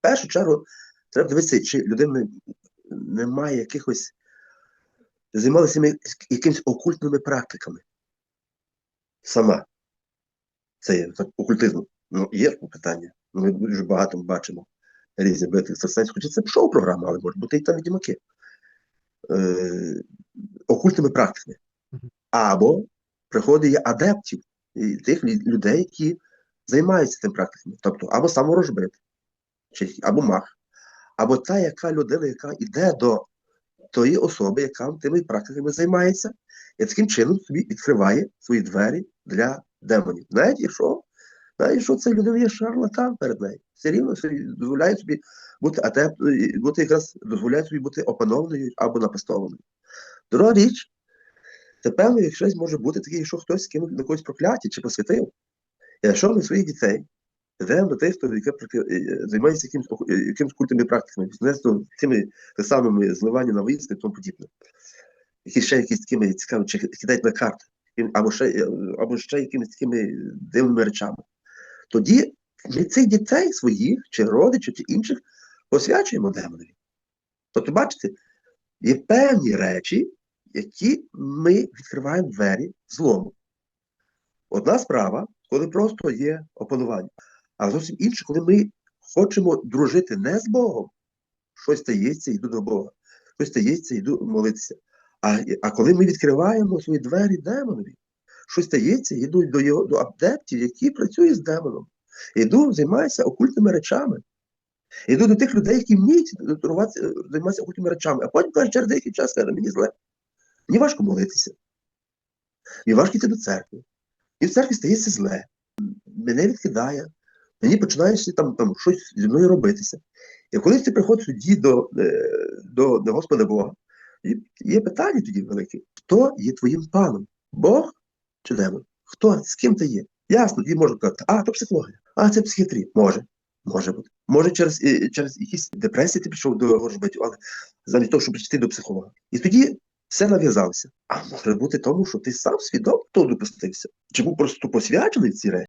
Першу чергу треба дивитися, чи людина немає якихось займалася ми- якимись окультними практиками. Сама. Це є окультизм. Ну, є питання. Ми дуже багато бачимо різні бити екстрасенсів, хоча це шоу-програма, але може бути і там відімаки. Е, окультними практиками. Або приходить є адептів, і тих людей, які займаються тим практиками. Тобто або саморожбит, чи, або мах, або та, яка людина, яка йде до тої особи, яка тими практиками займається, і таким чином собі відкриває свої двері для демонів. Навіть якщо, навіть якщо це людина є шарлатан перед нею, все рівно дозволяє собі бути адептою, бути якраз дозволяє собі бути опанованою або напастованою. Друга річ, це певно, якщо може бути такий, що хтось кинув на когось прокляття чи посвятив. І якщо ми своїх дітей тих, хто яке е, займається якимось, ох- е, якимось культовими практиками, бізнесом, тими самими зливання на виїзди і тому подібне. Які ще якісь такими цікаві, чи кидають на карти, або ще, е, або ще якимись такими дивними речами. Тоді ми цих дітей своїх, чи родичів, чи інших посвячуємо демонові. Тобто, бачите, є певні речі, які ми відкриваємо двері злому. Одна справа, коли просто є опанування, а зовсім інше, коли ми хочемо дружити не з Богом, щось стається, йду до Бога, щось стається, йду молитися. А, а коли ми відкриваємо свої двері демонові, щось стається, йду до, його, до адептів, які працюють з демоном. Йду, займаюся окультними речами. Йду до тих людей, які вміють займатися окультними речами. А потім каже, через деякий час каже, мені зле. Мені важко молитися. Мені важко йти до церкви. І в церкві стається зле. Мене відкидає. Мені починає там, там щось зі мною робитися. І коли ти приходиш тоді до, е, до, до Господа Бога, є питання тоді велике: хто є твоїм паном? Бог чи демон? Хто? З ким ти є? Ясно, тоді можна казати, а, то психологія, а це психіатрія. Може, може бути. Може, через, е, через якісь депресії ти пішов до горжбатів, але замість того, щоб прийти до психолога. І тоді все нав'язалося. А може бути тому, що ти сам свідомо допустився? Чи був просто посвячений в ці речі?